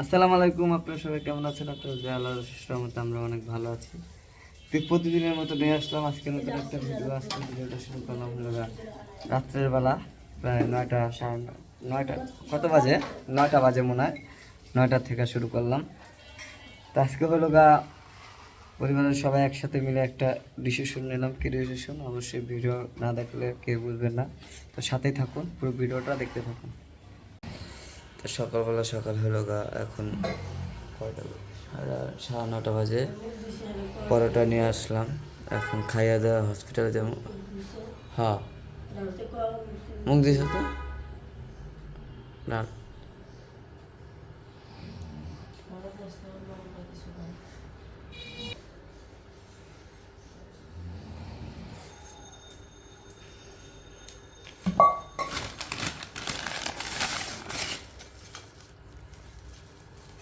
আসসালামু আলাইকুম, আপনারা সবাই কেমন আছেন? আপনারা যে আল্লাহর রহমতে আমরা অনেক ভালো আছি। তো প্রতিদিনের মতো নিয়ে আসলাম আজকে নতুন একটা ভিডিও আজকে ভিডিওটা শুরু করলাম হলো রাত্রের বেলা, প্রায় নয়টা সাড়ে নয়টা, কত বাজে? নয়টা বাজে মনে হয়। নয়টা থেকে শুরু করলাম। তো আজকে হলো গা পরিবারের সবাই একসাথে মিলে একটা ডিসিশন নিলাম। কি ডিসিশন অবশ্যই ভিডিও না দেখলে কেউ বুঝবেন না। তো সাথেই থাকুন, পুরো ভিডিওটা দেখতে থাকুন। তো সকালবেলা সকাল হলো গা, এখন? সাড়ে সাড়ে নটা বাজে। পরোটা নিয়ে আসলাম। এখন খাইয়া দেওয়া হসপিটালে যেমন হ্যাঁ। মুখ দিয়েছ তো? না।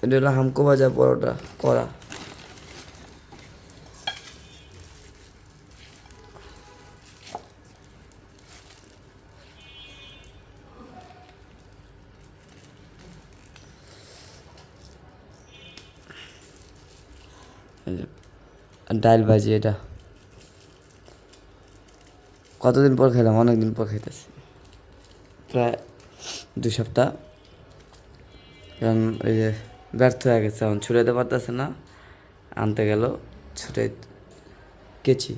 এটা হলো হামকো ভাজা পরোটা করা ডাল ভাজি এটা। কতদিন পর খেলাম অনেক দিন পর খাইতেছি। প্রায় দুই সপ্তাহ। কারণ ওই যে ব্যর্থ হয়ে গেছে এখন ছুটাইতে পারতেছে না। আনতে গেল ছুটাই কেচি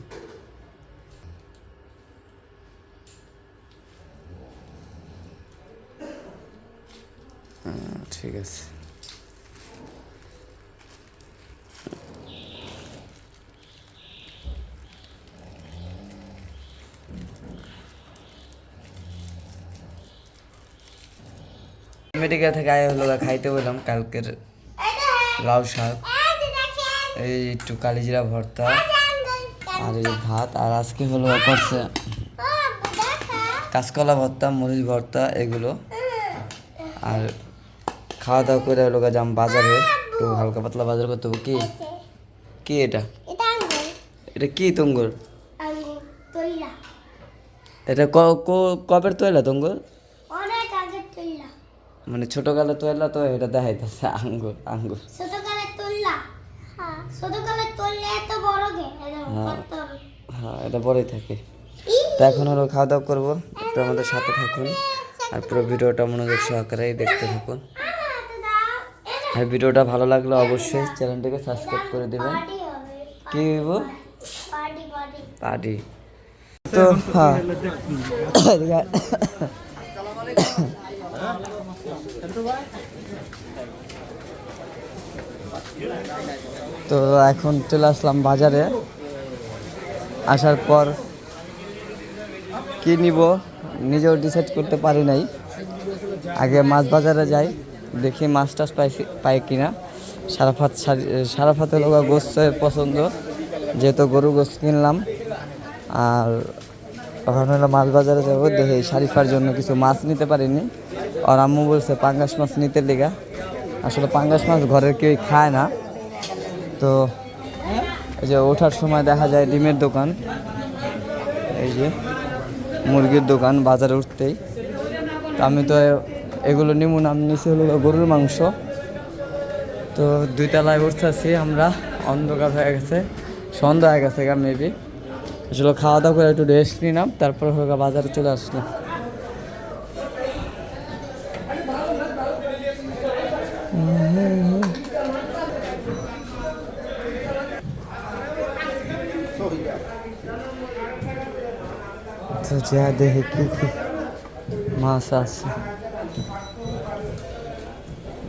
ঠিক আছে। মেডিকেল থেকে আয় হলো খাইতে বললাম কালকের লাউ শাক। এই একটু কালিজিরা ভর্তা আর এই ভাত, আর আজকে হলো করছে কাঁচকলা ভর্তা, মরিচ ভর্তা এগুলো। আর খাওয়া দাওয়া করে হলো যাম বাজারে, একটু হালকা পাতলা বাজার করতে হবে। কি? কি এটা? এটা কি তুঙ্গুর? এটা কবের তৈলা তঙ্গুর? মানে ছোটকালে তৈলা তো এটা দেখাইতেছে আঙ্গুর আঙ্গুর। ছোটকালে তৈলা? হ্যাঁ ছোটকালে তৈলা এত বড় গে হ্যাঁ। হ্যাঁ এটা বড়ই থাকে। তো এখন হলো খাওয়া দাওয়া করব একটু আমাদের সাথে থাকুন। আর পুরো ভিডিওটা মনোযোগ সহকারেই দেখতে থাকুন। আর ভিডিওটা ভালো লাগলে অবশ্যই চ্যানেলটিকে সাবস্ক্রাইব করে দেবেন। পার্টি হবে কি হইব পার্টি পার্টি পার্টি তো হ্যাঁ? তো এখন চলে আসলাম বাজারে। আসার পর কি নিব নিজেও ডিসাইড করতে পারি নাই। আগে মাছ বাজারে যাই, দেখি মাছ টাছ পাই পাই কিনা। সারাফাত সারাফাতে লোক গোস্তের পছন্দ, যেহেতু গরু গোস্ত কিনলাম। আর ওখানে হলো মাছ বাজারে যাব, দেখি শারিফার জন্য কিছু মাছ নিতে পারিনি। আর আম্মু বলছে, পাঙ্গাস মাছ নিতে লেগা। আসলে পাঙ্গাস মাছ ঘরের কেউই খায় না। তো এই যে ওঠার সময় দেখা যায় ডিমের দোকান। এই যে মুরগির দোকান, বাজারে উঠতেই। তো আমি তো এগুলো নিমু নাম নিচে হলো গরুর মাংস। তো দুই তলায় উঠতেছি আমরা, অন্ধকার হয়ে গেছে। সন্ধ্যা হয়ে গেছে গা মেবি আসলে খাওয়া দাওয়া করে একটু রেস্ট নিলাম, তারপর হলো বাজারে চলে আসলাম। যা দেখি কি কি মাছ আছে।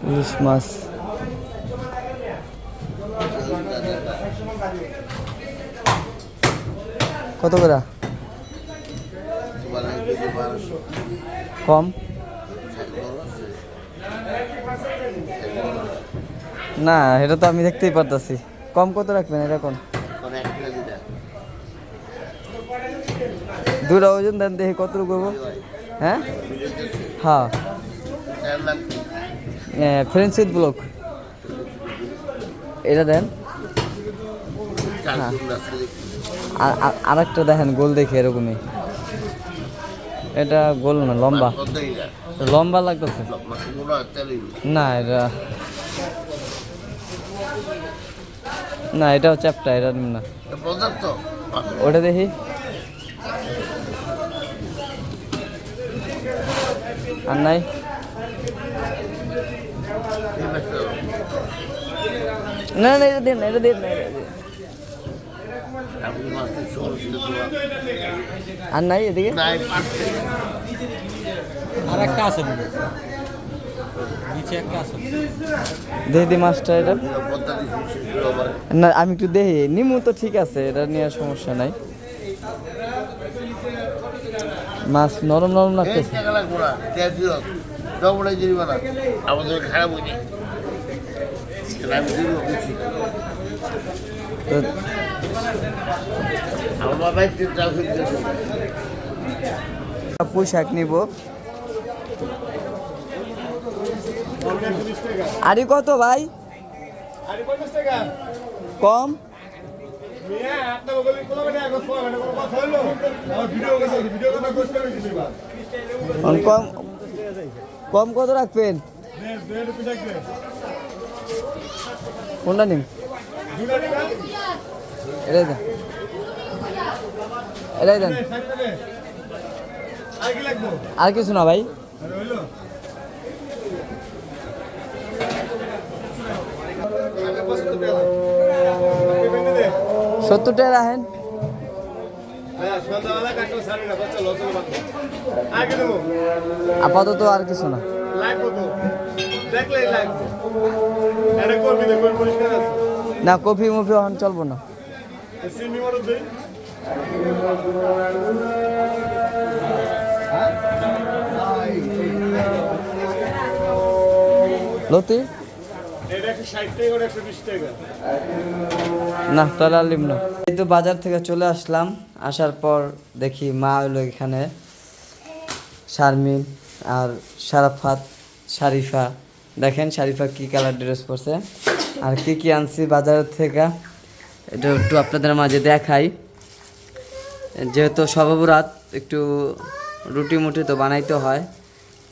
ইলিশ মাছ। কত করে? কম? না, এটা তো আমি দেখতেই পারতাছি। কম কত রাখবেন এটা কোন দুটা ওজন দেন দেখি কত করব। হ্যাঁ? হ্যাঁ। ফ্রেন্স উইথ ব্লক এটা দেন। হ্যাঁ। আর একটা দেখেন, গোল দেখি এরকমই। এটা গোল না, লম্বা। লম্বা লাগতেছে। না, এটা না এটাও চ্যাপটা এটা না। ওটা দেখি। আর নাই? না না, এটা দিন এটা দিন না, এটা দিন আর নাই এদিকে? আর একটা আছে দেখি মাছটা এটা? না আমি একটু দেখি নিমু তো ঠিক আছে এটা নিয়ে সমস্যা নাই। মাছ নরম নরম লাগতেছে। আমাদের খারাপ হয়নি। পোশাক নিব। আরে কত ভাই? কম? কম কম কত রাখবেন? কোনটা নিন? আর কিছু না ভাই। সত্তর টাকা রাখেন। সন্ধ্যাবেলা কাটলো সাড়ে না বাচ্চা লস হলো মাত্র আগে দেবো আপাতত আর কিছু না। না কফি মফি এখন চলবো না। লতি? না, তাহলে আর না। এই তো বাজার থেকে চলে আসলাম। আসার পর দেখি মা হলো এখানে। শারমিন আর শারাফাত, শারিফা। দেখেন শারিফা কি কালার ড্রেস পরছে আর কি কি আনছি বাজার থেকে। এটা একটু আপনাদের মাঝে দেখাই। যেহেতু সবাবরাত একটু রুটি মুটি তো বানাইতে হয়,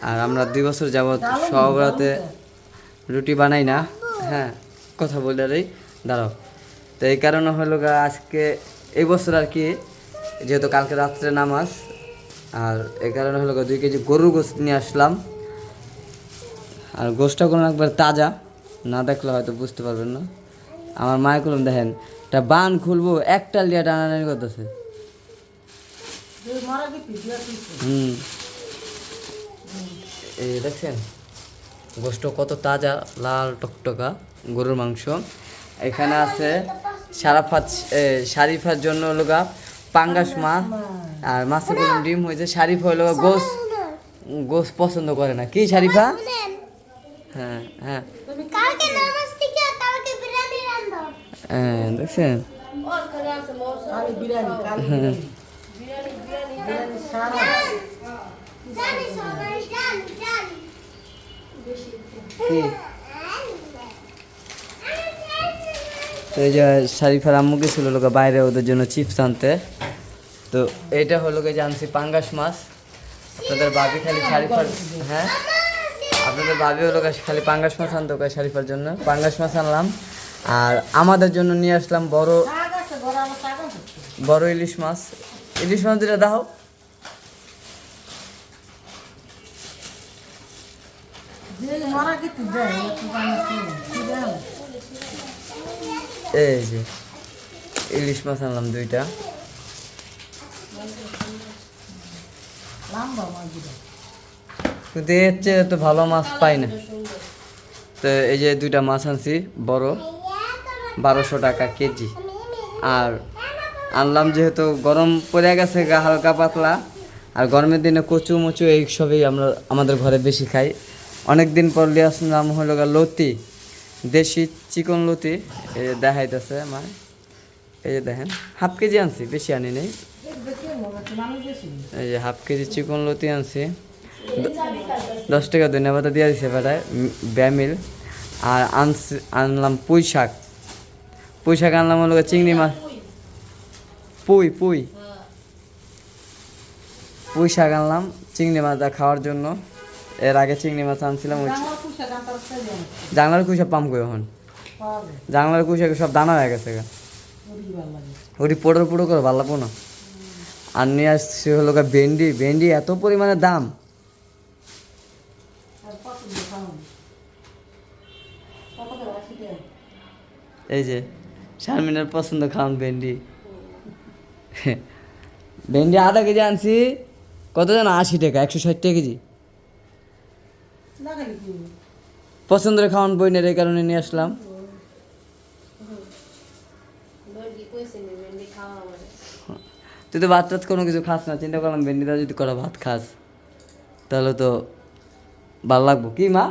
আর আমরা দুই বছর যাবৎ সবাবরাতে রুটি বানাই না। হ্যাঁ কথা বলে রে দাঁড়াও। তো এই কারণে হলো আজকে এই বছর আর কি, যেহেতু কালকে রাত্রে নামাজ, আর এই কারণে হলো দুই কেজি গরুর গোস্ত নিয়ে আসলাম। আর গোস্তটা কোনো একবার তাজা, না দেখলে হয়তো বুঝতে পারবেন না। আমার মায়ের করলাম দেখেন এটা বান খুলবো, একটা লিয়া টানাটানি করতেছে। হুম। দেখছেন? গোস্ত কত তাজা, লাল টকটকা গরুর মাংস। এখানে আছে সারাফাত শারিফার জন্য হলো পাঙ্গাস মাছ আর মাছের ডিম হয়েছে শারিফা হলো গোস। গোস পছন্দ করে না। কি শারিফা হ্যাঁ হ্যাঁ কালকে নামাজ থেকে কালকে বিরিয়ানি রান্ধো হ্যাঁ দেখছেন হ্যাঁ। তো এই যে শারিফার আম্মু গেছিল লোক বাইরে ওদের জন্য চিপস আনতে। তো এটা হলো গিয়ে জানছি পাঙ্গাস মাছ। আপনাদের ভাবি খালি শারিফার হ্যাঁ? আপনাদের ভাবি হলো খালি পাঙ্গাস মাছ আনতো শারিফার জন্য। পাঙ্গাস মাছ আনলাম। আর আমাদের জন্য নিয়ে আসলাম বড় বড় ইলিশ মাছ। ইলিশ মাছ দুটা দাও। এই যে ইলিশ মাছ আনলাম দুইটা। কিন্তু এর চেয়ে তো ভালো মাছ পাই না। তো এই যে দুইটা মাছ আনছি বড়। বারোশো টাকা কেজি। আর আনলাম যেহেতু গরম পড়ে গেছে গা, হালকা পাতলা। আর গরমের দিনে কচু মচু এই সবই আমরা আমাদের ঘরে বেশি খাই। অনেক দিন পর লিয়ে আসলাম হলো গা লতি, দেশি চিকন লতি। এই যে দেখাইতেছে আমার। এই যে দেখেন, হাফ কেজি আনছি, বেশি আনি নেই। এই যে হাফ কেজি চিকন লতি আনছি। দশ টাকা ধন্যবাদ দিয়ে দিছে বেটায় ব্যামিল আর আনছি, আনলাম পুঁই শাক পুঁই শাক আনলাম হলো চিংড়ি মাছ। পুঁই পুই। পুঁই শাক আনলাম চিংড়ি মাছটা খাওয়ার জন্য। এর আগে চিংড়ি মাছ আনছিলাম ওই জানলার কুইসা পাম কই এখন? জানলার কুশে সব দানা হয়ে গেছে গা। ওটি পোড়ো পোড়ো করে ভালো লাগবো না। আর নিয়ে আসছে হলো গা ভেন্ডি। ভেন্ডি এত পরিমাণে দাম। এই যে শারমিনের পছন্দ খাওয়ান ভেন্ডি। ভেন্ডি আধা কেজি আনছি, কত যেন আশি টাকা, একশো ষাট টাকা কেজি। পছন্দের খাওয়ান বইনের এই কারণে নিয়ে আসলাম। তুই তো ভাত টাত কোনো কিছু খাস না, চিন্তা করলাম ভেন্ডিটা যদি করা ভাত খাস, তাহলে তো ভালো লাগবো। কি মা?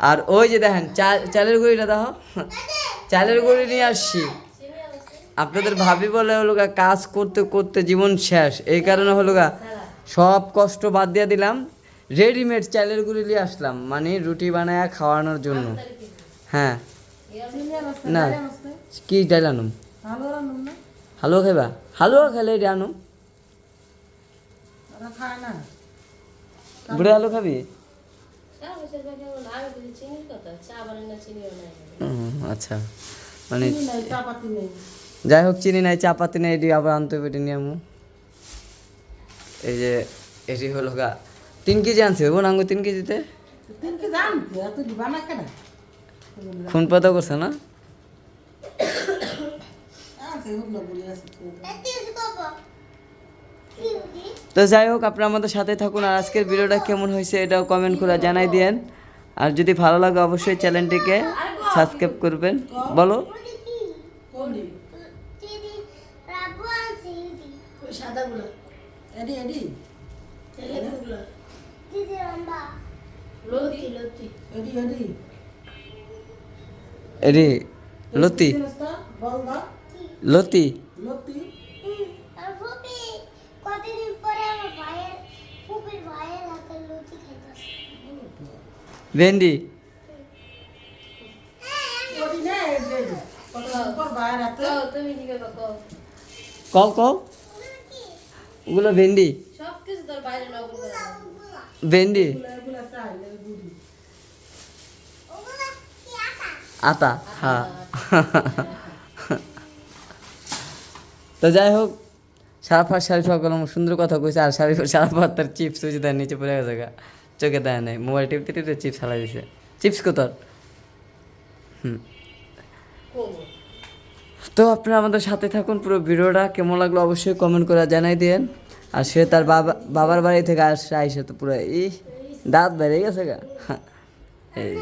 আর ওই যে দেখেন চা- চালের গুঁড়িটা দেখো। চালের গুঁড়ি নিয়ে আসছি। আপনাদের ভাবি বলে হলো গা কাজ করতে করতে জীবন শেষ। এই কারণে হলো গা সব কষ্ট বাদ দিয়ে দিলাম। রেডিমেড চালের গুঁড়ি নিয়ে আসলাম মানে রুটি বানায় খাওয়ানোর জন্য। হ্যাঁ। না কি ডাইল আনুম? হালুয়া খাইবা? হালুয়া খেলে এটা আনুম। বুড়ে আলু খাবি? আচ্ছা। মানে যাই হোক চিনি নাই চা পাতি নাই এটি আবার আনতে হবে এটি নিয়ে আমু। এই যে এটি হলো গা তিন কেজি আনছে বোন আঙ্গু তিন কেজিতে? খুন পাতা করছে না? দি তো যাই হোক আপনারা আমাদের সাথে থাকুন আর আজকের ভিডিওটা কেমন হয়েছে এটাও কমেন্ট করে জানাই দিয়েন। আর যদি ভালো লাগে অবশ্যই চ্যানেলটিকে সাবস্ক্রাইব করবেন। বলো। লতি। লতি হুম, আর ফুপি কতদিন পরে আমার ভাইয়ের ফুপির ভাইয়ের হাতে লুচি খাইতেছে ভেন্ডি। কও কও। ওগুলো ভেন্ডি। ভেন্ডি। আতা হ্যাঁ তো যাই হোক সারাফাত শাড়ি সকল সুন্দর কথা কইছে, আর শাড়ি সারাফাত তার চিপস হয়েছে তার নিচে পড়ে গেছে চোখে দেয় নাই। মোবাইল টিপতে টিপতে চিপস হালাই দিছে। চিপস কোথার? হুম। তো আপনারা আমাদের সাথে থাকুন পুরো ভিডিওটা। কেমন লাগল অবশ্যই কমেন্ট করে জানাই দিয়েন। আর সে তার বাবা বাবার বাড়ি থেকে আসছে আইসে তো পুরো এই দাঁত বেড়ে গেছে গা। এই